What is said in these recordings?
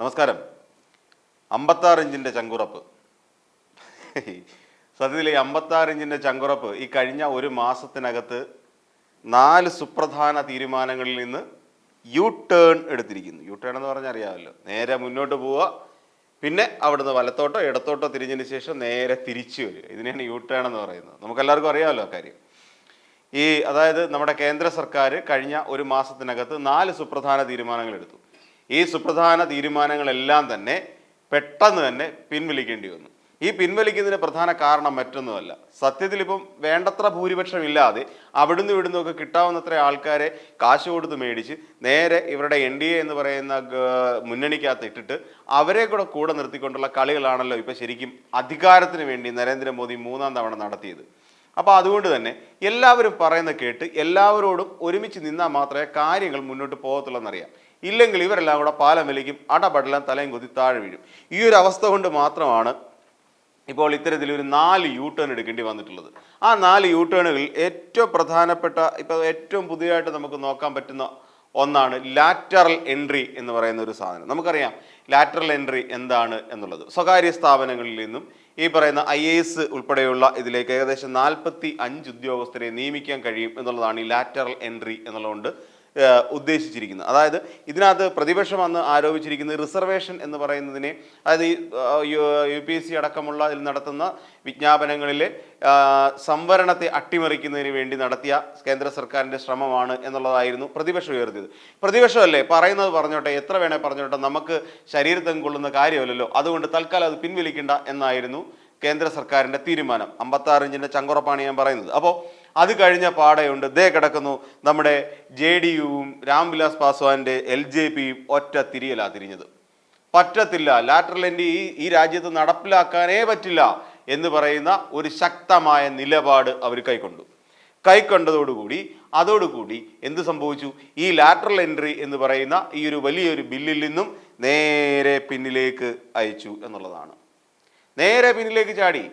നമസ്കാരം. അമ്പത്താറ് ഇഞ്ചിന്റെ ചങ്കുറപ്പ്. സത്യത്തിൽ ഈ അമ്പത്താറ് ഇഞ്ചിന്റെ ചങ്കുറപ്പ് ഈ കഴിഞ്ഞ ഒരു മാസത്തിനകത്ത് നാല് സുപ്രധാന തീരുമാനങ്ങളിൽ നിന്ന് യു ടേൺ എടുത്തിരിക്കുന്നു. യു ടേൺ എന്ന് പറഞ്ഞാൽ അറിയാമല്ലോ. നേരെ മുന്നോട്ട് പോവുക പിന്നെ അവിടുന്ന് വലത്തോട്ടോ ഇടത്തോട്ടോ തിരിഞ്ഞതിന് ശേഷം നേരെ തിരിച്ചു വരിക. ഇതിനെയാണ് യു ടേൺ എന്ന് പറയുന്നത്. നമുക്കെല്ലാവർക്കും അറിയാമല്ലോ കാര്യം. ഈ അതായത് നമ്മുടെ കേന്ദ്ര സർക്കാർ കഴിഞ്ഞ ഒരു മാസത്തിനകത്ത് നാല് സുപ്രധാന തീരുമാനങ്ങൾ എടുത്തു. ഈ സുപ്രധാന തീരുമാനങ്ങളെല്ലാം തന്നെ പെട്ടെന്ന് തന്നെ പിൻവലിക്കേണ്ടി വന്നു. ഈ പിൻവലിക്കുന്നതിന് പ്രധാന കാരണം മറ്റൊന്നുമല്ല. സത്യത്തിൽ ഇപ്പം വേണ്ടത്ര ഭൂരിപക്ഷം ഇല്ലാതെ അവിടുന്ന് ഇവിടുന്ന് ഒക്കെ കിട്ടാവുന്നത്ര ആൾക്കാരെ കാശ് കൊടുത്ത് മേടിച്ച് നേരെ ഇവരുടെ എൻ ഡി എ എന്ന് പറയുന്ന മുന്നണിക്കകത്ത് ഇട്ടിട്ട് അവരെ കൂടെ കൂടെ നിർത്തിക്കൊണ്ടുള്ള കളികളാണല്ലോ ഇപ്പം ശരിക്കും അധികാരത്തിന് വേണ്ടി നരേന്ദ്രമോദി മൂന്നാം തവണ നടത്തിയത്. അപ്പോൾ അതുകൊണ്ട് തന്നെ എല്ലാവരും പറയുന്ന കേട്ട് എല്ലാവരോടും ഒരുമിച്ച് നിന്നാൽ മാത്രമേ കാര്യങ്ങൾ മുന്നോട്ട് പോകത്തുള്ളൂ എന്നറിയാം ഇല്ലെങ്കിൽ ഇവരെല്ലാം കൂടെ പാലം വലിക്കും അടപടലം തലയും കുത്തി താഴെ വീഴും. ഈ ഒരു അവസ്ഥ കൊണ്ട് മാത്രമാണ് ഇപ്പോൾ ഇത്തരത്തിൽ ഒരു നാല് യൂ ടേൺ എടുക്കേണ്ടി വന്നിട്ടുള്ളത്. ആ നാല് യൂ ടേണുകളിൽ ഏറ്റവും പ്രധാനപ്പെട്ട ഇപ്പോൾ ഏറ്റവും പുതിയതായിട്ട് നമുക്ക് നോക്കാൻ പറ്റുന്ന ഒന്നാണ് ലാറ്ററൽ എൻട്രി എന്ന് പറയുന്ന ഒരു സാധനം. നമുക്കറിയാം ലാറ്ററൽ എൻട്രി എന്താണ് എന്നുള്ളത്. സ്വകാര്യ സ്ഥാപനങ്ങളിൽ നിന്നും ഈ പറയുന്ന ഐ എ എസ് ഉൾപ്പെടെയുള്ള ഇതിലേക്ക് ഏകദേശം നാൽപ്പത്തി അഞ്ച് ഉദ്യോഗസ്ഥരെ നിയമിക്കാൻ കഴിയും എന്നുള്ളതാണ് ഈ ലാറ്ററൽ എൻട്രി എന്നുള്ളതുകൊണ്ട് ഉദ്ദേശിച്ചിരിക്കുന്നത്. അതായത് ഇതിനകത്ത് പ്രതിപക്ഷം അന്ന് ആരോപിച്ചിരിക്കുന്നത് റിസർവേഷൻ എന്ന് പറയുന്നതിനെ അതായത് യു- പി എസ് സി അടക്കമുള്ള ഇതിൽ നടത്തുന്ന വിജ്ഞാപനങ്ങളിലെ സംവരണത്തെ അട്ടിമറിക്കുന്നതിന് വേണ്ടി നടത്തിയ കേന്ദ്ര സർക്കാരിന്റെ ശ്രമമാണ് എന്നുള്ളതായിരുന്നു പ്രതിപക്ഷം ഉയർത്തിയത്. പ്രതിപക്ഷമല്ലേ? പറയുന്നത് പറഞ്ഞോട്ടെ എത്ര വേണേ പറഞ്ഞോട്ടെ നമുക്ക് ശരീരത്തെങ്ങ് കൊള്ളുന്ന കാര്യമല്ലല്ലോ. അതുകൊണ്ട് തൽക്കാലം അത് പിൻവലിക്കേണ്ട എന്നായിരുന്നു കേന്ദ്ര സർക്കാരിന്റെ തീരുമാനം. അമ്പത്താറിഞ്ചിന്റെ ചങ്കുറപ്പാണ് ഞാൻ പറയുന്നത്. അപ്പോൾ അത് കഴിഞ്ഞ പാടയുണ്ട്. ദേ കിടക്കുന്നു നമ്മുടെ ജെ ഡി യുവും രാംവിലാസ് പാസ്വാന്റെ എൽ ജെ പിയും ഒറ്റ തിരിയലാ തിരിഞ്ഞത്. പറ്റത്തില്ല. ലാറ്ററൽ എൻട്രി ഈ ഈ രാജ്യത്ത് നടപ്പിലാക്കാനേ പറ്റില്ല എന്ന് പറയുന്ന ഒരു ശക്തമായ നിലപാട് അവർ കൈക്കൊണ്ടു. കൈക്കൊണ്ടതോടുകൂടി അതോടുകൂടി എന്ത് സംഭവിച്ചു? ഈ ലാറ്ററൽ എൻട്രി എന്ന് പറയുന്ന ഈ ഒരു വലിയൊരു ബില്ലിൽ നിന്നും നേരെ പിന്നിലേക്ക് അയച്ചു എന്നുള്ളതാണ്. നേരെ പിന്നിലേക്ക് ചാടി.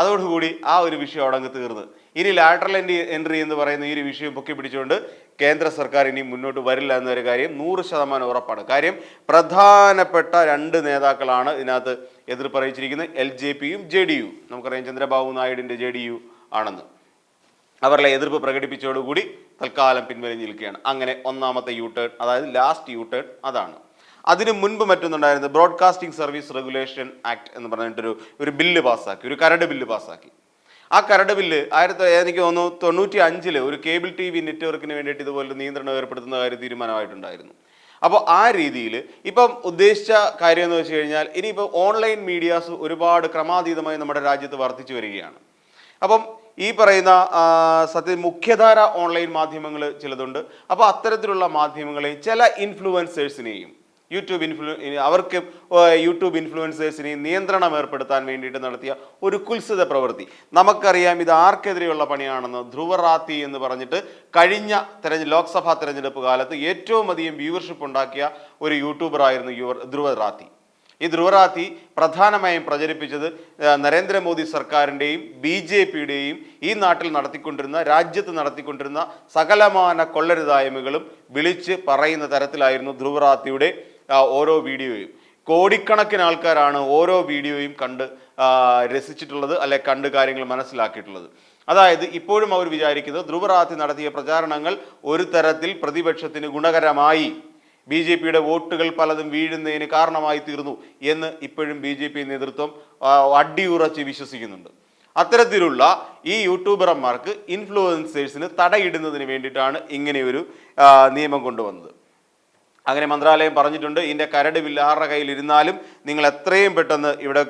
അതോടുകൂടി ആ ഒരു വിഷയം അടങ്ങ് തീർന്ന്. ഇനി ലാറ്ററൽ എൻട്രി എൻട്രി എന്ന് പറയുന്ന ഈ ഒരു വിഷയം പൊക്കി പിടിച്ചുകൊണ്ട് കേന്ദ്ര സർക്കാർ ഇനി മുന്നോട്ട് വരില്ല എന്നൊരു കാര്യം നൂറ് ശതമാനം ഉറപ്പാണ്. കാര്യം പ്രധാനപ്പെട്ട രണ്ട് നേതാക്കളാണ് ഇതിനകത്ത് എതിർപ്പ് അറിയിച്ചിരിക്കുന്നത് എൽ ജെ പിയും ജെ ഡി യു. നമുക്കറിയാം ചന്ദ്രബാബു നായിഡുവിന്റെ ജെ ഡി യു ആണെന്ന്. അവരുടെ എതിർപ്പ് പ്രകടിപ്പിച്ചതോടുകൂടി തൽക്കാലം പിൻവലിഞ്ഞ് നിൽക്കുകയാണ്. അങ്ങനെ ഒന്നാമത്തെ യൂ ടേൺ അതായത് ലാസ്റ്റ് യൂ ടേൺ അതാണ്. അതിന് മുൻപ് മറ്റൊന്നുണ്ടായിരുന്നത് ബ്രോഡ്കാസ്റ്റിംഗ് സർവീസ് റെഗുലേഷൻ ആക്ട് എന്ന് പറഞ്ഞിട്ടൊരു ഒരു ബില്ല് പാസ്സാക്കി ഒരു കരട് ബില്ല് പാസ്സാക്കി. ആ കരട് ബില്ല് ആയിരത്തി എനിക്ക് തോന്നുന്നു തൊണ്ണൂറ്റി അഞ്ചിൽ ഒരു കേബിൾ ടി വി നെറ്റ്വർക്കിന് വേണ്ടിയിട്ട് ഇതുപോലെ നിയന്ത്രണം ഏർപ്പെടുത്തുന്ന കാര്യം തീരുമാനമായിട്ടുണ്ടായിരുന്നു. അപ്പോൾ ആ രീതിയിൽ ഇപ്പം ഉദ്ദേശിച്ച കാര്യം എന്ന് വെച്ച് കഴിഞ്ഞാൽ ഇനിയിപ്പോൾ ഓൺലൈൻ മീഡിയാസ് ഒരുപാട് ക്രമാതീതമായി നമ്മുടെ രാജ്യത്ത് വർദ്ധിച്ചു വരികയാണ്. അപ്പം ഈ പറയുന്ന സത്യം മുഖ്യധാര ഓൺലൈൻ മാധ്യമങ്ങൾ ചിലതുണ്ട്. അപ്പോൾ അത്തരത്തിലുള്ള മാധ്യമങ്ങളെയും ചില ഇൻഫ്ലുവൻസേഴ്സിനെയും യൂട്യൂബ് ഇൻഫ്ലു അവർക്ക് യൂട്യൂബ് ഇൻഫ്ലുവൻസേഴ്സിനെ നിയന്ത്രണം ഏർപ്പെടുത്താൻ വേണ്ടിയിട്ട് നടത്തിയ ഒരു കുത്സിത പ്രവൃത്തി. നമുക്കറിയാം ഇത് ആർക്കെതിരെയുള്ള പണിയാണെന്ന് ധ്രുവറാത്തി എന്ന് പറഞ്ഞിട്ട് കഴിഞ്ഞ തെരഞ്ഞെ ലോക്സഭാ തെരഞ്ഞെടുപ്പ് കാലത്ത് ഏറ്റവും അധികം വ്യൂവർഷിപ്പ് ഉണ്ടാക്കിയ ഒരു യൂട്യൂബറായിരുന്നു യുവർ ധ്രുവറാത്തി. ഈ ധ്രുവറാത്തി പ്രധാനമായും പ്രചരിപ്പിച്ചത് നരേന്ദ്രമോദി സർക്കാരിന്റെയും ബി ജെ പിയുടെയും ഈ നാട്ടിൽ നടത്തിക്കൊണ്ടിരുന്ന രാജ്യത്ത് നടത്തിക്കൊണ്ടിരുന്ന സകലമാന കൊള്ളരുതായ്മകളും വിളിച്ച് പറയുന്ന തരത്തിലായിരുന്നു ധ്രുവറാത്തിയുടെ ഓരോ വീഡിയോയും. കോടിക്കണക്കിന് ആൾക്കാരാണ് ഓരോ വീഡിയോയും കണ്ട് രസിച്ചിട്ടുള്ളത് അല്ലെ കണ്ട് കാര്യങ്ങൾ മനസ്സിലാക്കിയിട്ടുള്ളത്. അതായത് ഇപ്പോഴും അവർ വിചാരിക്കുന്നത് ധ്രുവറാത്തി നടത്തിയ പ്രചാരണങ്ങൾ ഒരു തരത്തിൽ പ്രതിപക്ഷത്തിന് ഗുണകരമായി. ബി ജെ പിയുടെ വോട്ടുകൾ പലതും വീഴുന്നതിന് കാരണമായി തീർന്നു എന്ന് ഇപ്പോഴും ബി ജെ പി നേതൃത്വം അടിയുറച്ച് വിശ്വസിക്കുന്നുണ്ട്. അത്തരത്തിലുള്ള ഈ യൂട്യൂബർമാർക്ക് ഇൻഫ്ലുവൻസേഴ്സിന് തടയിടുന്നതിന് വേണ്ടിയിട്ടാണ് ഇങ്ങനെയൊരു നിയമം കൊണ്ടുവന്നത്. അങ്ങനെ മന്ത്രാലയം പറഞ്ഞിട്ടുണ്ട് ഇതിന്റെ കരട് ബില്ല് ആരുടെ കയ്യിലിരുന്നാലും നിങ്ങൾ എത്രയും പെട്ടെന്ന് ഇവിടെ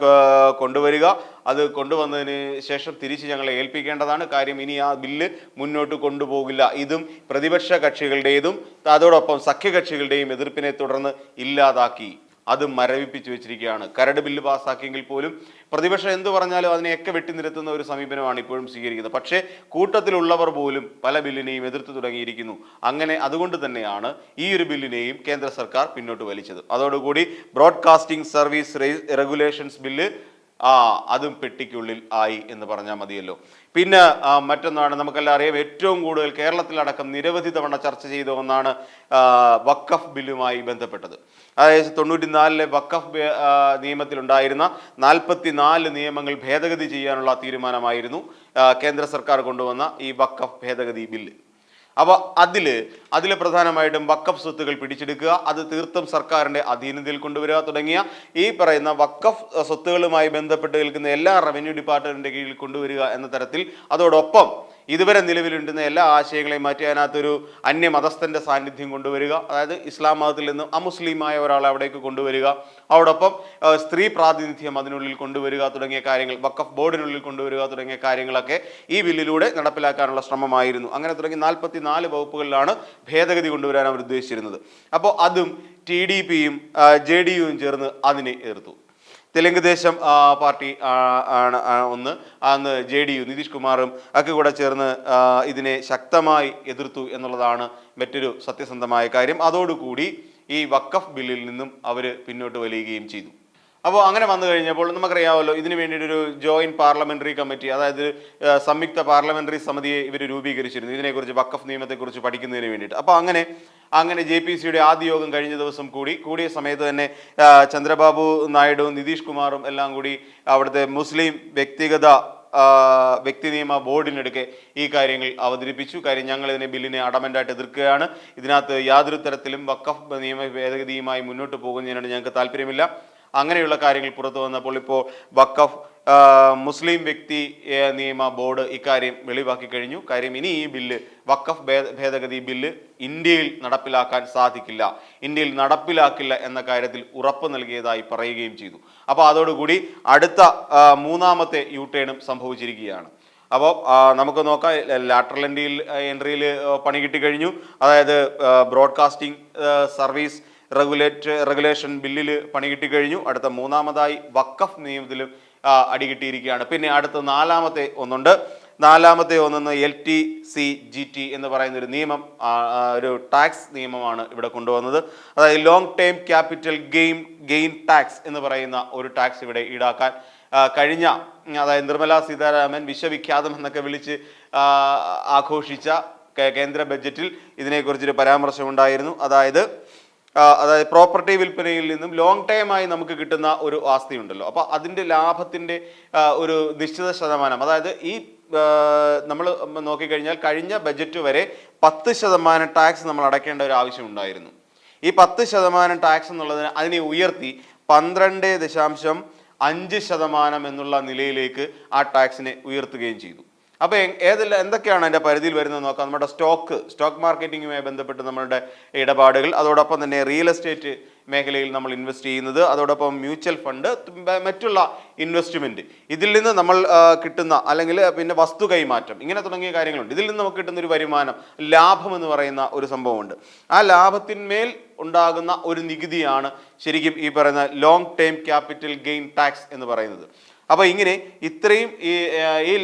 കൊണ്ടുവരിക. അത് കൊണ്ടുവന്നതിന് ശേഷം തിരിച്ച് ഞങ്ങളെ ഏൽപ്പിക്കേണ്ടതാണ്. കാര്യം ഇനി ആ ബില്ല് മുന്നോട്ട് കൊണ്ടുപോകില്ല. ഇതും പ്രതിപക്ഷ കക്ഷികളുടേതും അതോടൊപ്പം സഖ്യകക്ഷികളുടെയും എതിർപ്പിനെ തുടർന്ന് ഇല്ലാതാക്കി. അത് മരവിപ്പിച്ചു വെച്ചിരിക്കുകയാണ്. കരട് ബില്ല് പാസ്സാക്കിയെങ്കിൽ പോലും പ്രതിപക്ഷം എന്ത് പറഞ്ഞാലും അതിനെയൊക്കെ വെട്ടിനിരത്തുന്ന ഒരു സമീപനമാണ് ഇപ്പോഴും സ്വീകരിക്കുന്നത്. പക്ഷേ കൂട്ടത്തിലുള്ളവർ പോലും പല ബില്ലിനെയും എതിർത്ത് തുടങ്ങിയിരിക്കുന്നു. അങ്ങനെ അതുകൊണ്ട് തന്നെയാണ് ഈ ഒരു ബില്ലിനെയും കേന്ദ്ര സർക്കാർ പിന്നോട്ട് വലിച്ചത്. അതോടുകൂടി ബ്രോഡ്കാസ്റ്റിംഗ് സർവീസ് റെഗുലേഷൻസ് ബില്ല് ആ അതും പെട്ടിക്കുള്ളിൽ ആയി എന്ന് പറഞ്ഞാൽ മതിയല്ലോ. പിന്നെ മറ്റൊന്നാണ് നമുക്കെല്ലാം അറിയാം ഏറ്റവും കൂടുതൽ കേരളത്തിലടക്കം നിരവധി തവണ ചർച്ച ചെയ്ത ഒന്നാണ് വക്കഫ് ബില്ലുമായി ബന്ധപ്പെട്ടത്. അതായത് തൊണ്ണൂറ്റി നാലിലെ വക്കഫ് നിയമത്തിലുണ്ടായിരുന്ന നാൽപ്പത്തി നാല് നിയമങ്ങൾ ഭേദഗതി ചെയ്യാനുള്ള തീരുമാനമായിരുന്നു കേന്ദ്ര സർക്കാർ കൊണ്ടുവന്ന ഈ വക്കഫ് ഭേദഗതി ബില്ല്. അപ്പോൾ അതിൽ അതിൽ പ്രധാനമായിട്ടും വക്കഫ് സ്വത്തുകൾ പിടിച്ചെടുക്കുക അത് തീർത്തും സർക്കാരിന്റെ അധീനതയിൽ കൊണ്ടുവരിക തുടങ്ങിയ ഈ പറയുന്ന വക്കഫ് സ്വത്തുകളുമായി ബന്ധപ്പെട്ട് നിൽക്കുന്ന എല്ലാ റവന്യൂ ഡിപ്പാർട്ട്മെന്റിന്റെ കീഴിൽ കൊണ്ടുവരിക എന്ന തരത്തിൽ അതോടൊപ്പം ഇതുവരെ നിലവിലുണ്ടെന്ന എല്ലാ ആശയങ്ങളെയും മാറ്റി അതിനകത്തൊരു അന്യമതസ്ഥന്റെ സാന്നിധ്യം കൊണ്ടുവരിക. അതായത് ഇസ്ലാം മതത്തിൽ നിന്ന് അമുസ്ലിമായ ഒരാളെ അവിടേക്ക് കൊണ്ടുവരിക. അതോടൊപ്പം സ്ത്രീ പ്രാതിനിധ്യം അതിനുള്ളിൽ കൊണ്ടുവരിക തുടങ്ങിയ കാര്യങ്ങൾ വക്കഫ് ബോർഡിനുള്ളിൽ കൊണ്ടുവരിക തുടങ്ങിയ കാര്യങ്ങളൊക്കെ ഈ ബില്ലിലൂടെ നടപ്പിലാക്കാനുള്ള ശ്രമമായിരുന്നു. അങ്ങനെ തുടങ്ങി നാൽപ്പത്തി നാല് വകുപ്പുകളിലാണ് ഭേദഗതി കൊണ്ടുവരാൻ അവർ ഉദ്ദേശിച്ചിരുന്നത്. അപ്പോൾ അതും ടി ഡി പിയും ജെ ഡി യുവും ചേർന്ന് അതിനെ എതിർത്തു. തെലുങ്ക് ദേശം പാർട്ടി ആണ് ഒന്ന്. അന്ന് ജെ ഡി യു നിതീഷ് കുമാറും ഒക്കെ കൂടെ ചേർന്ന് ഇതിനെ ശക്തമായി എതിർത്തു എന്നുള്ളതാണ് മറ്റൊരു സത്യസന്ധമായ കാര്യം. അതോടുകൂടി ഈ വക്കഫ് ബില്ലിൽ നിന്നും അവർ പിന്നോട്ട് വലിയുകയും ചെയ്തു. അപ്പോൾ അങ്ങനെ വന്നു കഴിഞ്ഞപ്പോൾ നമുക്കറിയാമല്ലോ ഇതിനു വേണ്ടിയിട്ട് ഒരു ജോയിന്റ് പാർലമെന്ററി കമ്മിറ്റി അതായത് സംയുക്ത പാർലമെന്ററി സമിതിയെ ഇവർ രൂപീകരിച്ചിരുന്നു. ഇതിനെക്കുറിച്ച് വക്കഫ് നിയമത്തെക്കുറിച്ച് പഠിക്കുന്നതിന് വേണ്ടിയിട്ട്. അപ്പോൾ അങ്ങനെ അങ്ങനെ ജെ പി സിയുടെ ആദ്യ യോഗം കഴിഞ്ഞ ദിവസം കൂടി കൂടിയ സമയത്ത് തന്നെ ചന്ദ്രബാബു നായിഡുവും നിതീഷ് കുമാറും എല്ലാം കൂടി അവിടുത്തെ മുസ്ലിം വ്യക്തിഗത വ്യക്തി നിയമ ബോർഡിനെടുക്കെ ഈ കാര്യങ്ങൾ അവതരിപ്പിച്ചു. കാര്യം ഞങ്ങൾ ഇതിനെ ബില്ലിനെ അടമന്റായിട്ട് എതിർക്കുകയാണ്. ഇതിനകത്ത് യാതൊരു തരത്തിലും വക്കഫ് നിയമ ഭേദഗതിയുമായി മുന്നോട്ട് പോകുന്നതിനോട് ഞങ്ങൾക്ക് താല്പര്യമില്ല. അങ്ങനെയുള്ള കാര്യങ്ങൾ പുറത്തു വന്നപ്പോൾ ഇപ്പോൾ വക്കഫ് മുസ്ലിം വ്യക്തി നിയമ ബോർഡ് ഇക്കാര്യം വെളിവാക്കി കഴിഞ്ഞു. കാര്യം ഇനി ഈ ബില്ല് വക്കഫ് ഭേദ ഭേദഗതി ബില്ല് ഇന്ത്യയിൽ നടപ്പിലാക്കാൻ സാധിക്കില്ല. ഇന്ത്യയിൽ നടപ്പിലാക്കില്ല എന്ന കാര്യത്തിൽ ഉറപ്പ് നൽകിയതായി പറയുകയും ചെയ്തു. അപ്പോൾ അതോടുകൂടി അടുത്ത മൂന്നാമത്തെ യു ടേണും സംഭവിച്ചിരിക്കുകയാണ്. അപ്പോൾ നമുക്ക് നോക്കാം ലാറ്ററൽ എൻട്രിയിൽ എൻട്രിയിൽ പണി കിട്ടി കഴിഞ്ഞു. അതായത് ബ്രോഡ്കാസ്റ്റിംഗ് സർവീസ് റെഗുലേറ്റ് റെഗുലേഷൻ ബില്ലിൽ പണി കിട്ടി കഴിഞ്ഞു അടുത്ത മൂന്നാമതായി വക്കഫ് നിയമത്തിലും അടി കിട്ടിയിരിക്കുകയാണ്. പിന്നെ അടുത്ത നാലാമത്തെ ഒന്നുണ്ട്. നാലാമത്തെ ഒന്നെന്ന് L T C G T എന്ന് പറയുന്ന ഒരു നിയമം ഒരു ടാക്സ് നിയമമാണ് ഇവിടെ കൊണ്ടുവന്നത്. അതായത് long term capital game gain tax എന്ന് പറയുന്ന ഒരു ടാക്സ് ഇവിടെ ഈടാക്കാൻ കഴിഞ്ഞ അതായത് നിർമ്മല സീതാരാമൻ വിശ്വവിഖ്യാതം എന്നൊക്കെ വിളിച്ച് ആഘോഷിച്ച കേന്ദ്ര ബജറ്റിൽ ഇതിനെക്കുറിച്ചൊരു പരാമർശമുണ്ടായിരുന്നു. അതായത് അതായത് പ്രോപ്പർട്ടി വിൽപ്പനയിൽ നിന്നും ലോങ് ടൈമായി നമുക്ക് കിട്ടുന്ന ഒരു ആസ്തി ഉണ്ടല്ലോ അപ്പോൾ അതിന്റെ ലാഭത്തിന്റെ ഒരു നിശ്ചിത ശതമാനം അതായത് ഈ നമ്മൾ നോക്കിക്കഴിഞ്ഞാൽ കഴിഞ്ഞ ബജറ്റ് വരെ പത്ത് ശതമാനം ടാക്സ് നമ്മൾ അടയ്ക്കേണ്ട ഒരു ആവശ്യം ഉണ്ടായിരുന്നു. ഈ പത്ത് ശതമാനം ടാക്സ് എന്നുള്ളതിന് അതിനെ ഉയർത്തി പന്ത്രണ്ട് ദശാംശം അഞ്ച് ശതമാനം എന്നുള്ള നിലയിലേക്ക് ആ ടാക്സിനെ ഉയർത്തുകയും ചെയ്തു. അപ്പോൾ ഏതെല്ലാം എന്തൊക്കെയാണ് അതിന്റെ പരിധിയിൽ വരുന്നത് നോക്കാം. നമ്മുടെ സ്റ്റോക്ക് സ്റ്റോക്ക് മാർക്കറ്റിങ്ങുമായി ബന്ധപ്പെട്ട് നമ്മളുടെ ഇടപാടുകൾ അതോടൊപ്പം തന്നെ റിയൽ എസ്റ്റേറ്റ് മേഖലയിൽ നമ്മൾ ഇൻവെസ്റ്റ് ചെയ്യുന്നത് അതോടൊപ്പം മ്യൂച്വൽ ഫണ്ട് മറ്റുള്ള ഇൻവെസ്റ്റ്മെന്റ് ഇതിൽ നിന്ന് നമ്മൾ കിട്ടുന്ന അല്ലെങ്കിൽ പിന്നെ വസ്തു കൈമാറ്റം ഇങ്ങനെ തുടങ്ങിയ കാര്യങ്ങളുണ്ട്. ഇതിൽ നിന്ന് നമുക്ക് കിട്ടുന്ന ഒരു വരുമാനം ലാഭം എന്ന് പറയുന്ന ഒരു സംഭവമുണ്ട്. ആ ലാഭത്തിന്മേൽ ഉണ്ടാകുന്ന ഒരു നികുതിയാണ് ശരിക്കും ഈ പറയുന്ന long term capital gain tax എന്ന് പറയുന്നത്. അപ്പോൾ ഇങ്ങനെ ഇത്രയും ഈ ഈ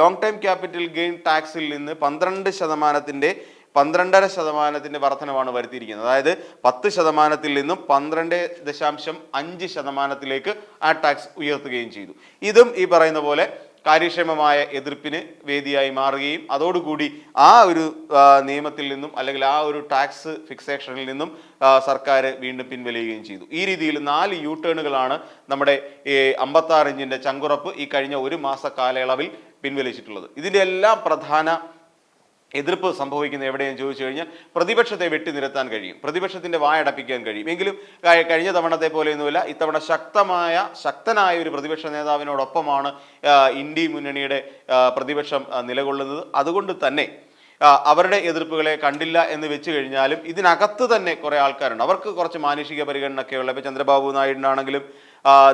ലോങ് ടൈം ക്യാപിറ്റൽ ഗെയിൻ ടാക്സിൽ നിന്ന് പന്ത്രണ്ട് ശതമാനത്തിന്റെ പന്ത്രണ്ടര ശതമാനത്തിന്റെ വർധനമാണ് വരുത്തിയിരിക്കുന്നത്. അതായത് പത്ത് ശതമാനത്തിൽ നിന്നും പന്ത്രണ്ട് ദശാംശം അഞ്ച് ശതമാനത്തിലേക്ക് ആ ടാക്സ് ഉയർത്തുകയും ചെയ്തു. ഇതും ഈ പറയുന്ന പോലെ കാര്യക്ഷമമായ എതിർപ്പിന് വേദിയായി മാറുകയും അതോടുകൂടി ആ ഒരു നിയമത്തിൽ നിന്നും അല്ലെങ്കിൽ ആ ഒരു ടാക്സ് ഫിക്സേഷനിൽ നിന്നും സർക്കാർ വീണ്ടും പിൻവലിയുകയും ചെയ്തു. ഈ രീതിയിൽ നാല് യൂ ടേണുകളാണ് നമ്മുടെ അമ്പത്താറ് ഇഞ്ചിന്റെ ചങ്കുറപ്പ് ഈ കഴിഞ്ഞ ഒരു മാസ കാലയളവിൽ പിൻവലിച്ചിട്ടുള്ളത്. ഇതിന്റെ എല്ലാം പ്രധാന എതിർപ്പ് സംഭവിക്കുന്ന എവിടെയെന്ന് ചോദിച്ചു കഴിഞ്ഞാൽ പ്രതിപക്ഷത്തെ വെട്ടി നിരത്താൻ കഴിയും. പ്രതിപക്ഷത്തിന്റെ വായടപ്പിക്കാൻ കഴിയും. എങ്കിലും കഴിഞ്ഞ തവണത്തെ പോലെയൊന്നുമില്ല ഇത്തവണ ശക്തമായ ശക്തനായ ഒരു പ്രതിപക്ഷ നേതാവിനോടൊപ്പമാണ് ഇന്ത്യ മുന്നണിയുടെ പ്രതിപക്ഷം നിലകൊള്ളുന്നത്. അതുകൊണ്ട് തന്നെ അവരുടെ എതിർപ്പുകളെ കണ്ടില്ല എന്ന് വെച്ച് കഴിഞ്ഞാലും ഇതിനകത്ത് തന്നെ കുറെ ആൾക്കാരുണ്ട്. അവർക്ക് കുറച്ച് മാനുഷിക പരിഗണനയൊക്കെ ഉള്ള ഇപ്പൊ ചന്ദ്രബാബു നായിഡിനാണെങ്കിലും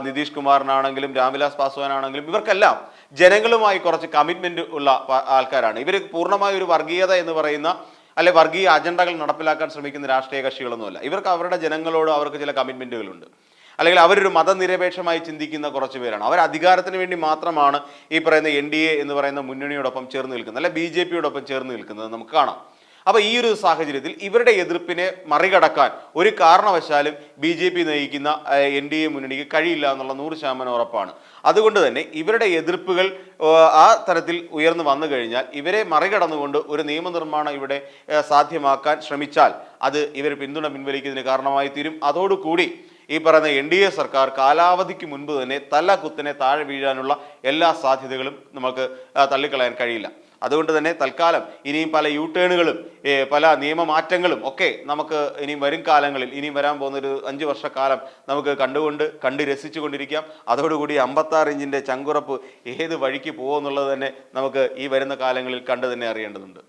നിതീഷ് കുമാറിനാണെങ്കിലും രാംവിലാസ് പാസ്വാനാണെങ്കിലും ഇവർക്കെല്ലാം ജനങ്ങളുമായി കുറച്ച് കമ്മിറ്റ്മെന്റ് ഉള്ള ആൾക്കാരാണ്. ഇവർ പൂർണമായ ഒരു വർഗീയത എന്ന് പറയുന്ന അല്ലെ വർഗീയ അജണ്ടകൾ നടപ്പിലാക്കാൻ ശ്രമിക്കുന്ന രാഷ്ട്രീയ കക്ഷികളൊന്നുമല്ല. ഇവർക്ക് അവരുടെ ജനങ്ങളോട് അവർക്ക് ചില കമ്മിറ്റ്മെന്റുകളുണ്ട് അല്ലെങ്കിൽ അവരൊരു മതനിരപേക്ഷമായി ചിന്തിക്കുന്ന കുറച്ച് പേരാണ്. അവർ അധികാരത്തിന് വേണ്ടി മാത്രമാണ് ഈ പറയുന്ന എൻ ഡി എ എന്ന് പറയുന്ന മുന്നണിയോടൊപ്പം ചേർന്ന് നിൽക്കുന്നത്. അല്ലെ ബി ജെ പിയോടൊപ്പം ചേർന്ന് നിൽക്കുന്നത് നമുക്ക് കാണാം. അപ്പോൾ ഈ ഒരു സാഹചര്യത്തിൽ ഇവരുടെ എതിർപ്പിനെ മറികടക്കാൻ ഒരു കാരണവശാലും ബി ജെ പി നയിക്കുന്ന എൻ ഡി എ മുന്നണിക്ക് കഴിയില്ല എന്നുള്ള നൂറ് ശതമാനം ഉറപ്പാണ്. അതുകൊണ്ട് തന്നെ ഇവരുടെ എതിർപ്പുകൾ ആ, തരത്തിൽ ഉയർന്നു വന്നു കഴിഞ്ഞാൽ ഇവരെ മറികടന്നുകൊണ്ട് ഒരു നിയമനിർമ്മാണം ഇവിടെ സാധ്യമാക്കാൻ ശ്രമിച്ചാൽ അത് ഇവർ പിന്തുണ പിൻവലിക്കുന്നതിന് കാരണമായി തീരും. അതോടുകൂടി ഈ പറയുന്ന എൻ ഡി എ സർക്കാർ കാലാവധിക്ക് മുൻപ് തന്നെ തല കുത്തിനെ താഴെ വീഴാനുള്ള എല്ലാ സാധ്യതകളും നമുക്ക് തള്ളിക്കളയാൻ കഴിയില്ല. അതുകൊണ്ട് തന്നെ തൽക്കാലം ഇനിയും പല യൂ ടേണുകളും പല നിയമമാറ്റങ്ങളും ഒക്കെ നമുക്ക് ഇനിയും വരും കാലങ്ങളിൽ ഇനിയും വരാൻ പോകുന്ന ഒരു അഞ്ച് വർഷക്കാലം നമുക്ക് കണ്ടുകൊണ്ട് കണ്ട് രസിച്ചു കൊണ്ടിരിക്കാം അതോടുകൂടി അമ്പത്താറ് ഇഞ്ചിന്റെ ചങ്കുറപ്പ് ഏത് വഴിക്ക് പോകുമെന്നുള്ളത് തന്നെ നമുക്ക് ഈ വരുന്ന കാലങ്ങളിൽ കണ്ടു തന്നെ അറിയേണ്ടതുണ്ട്.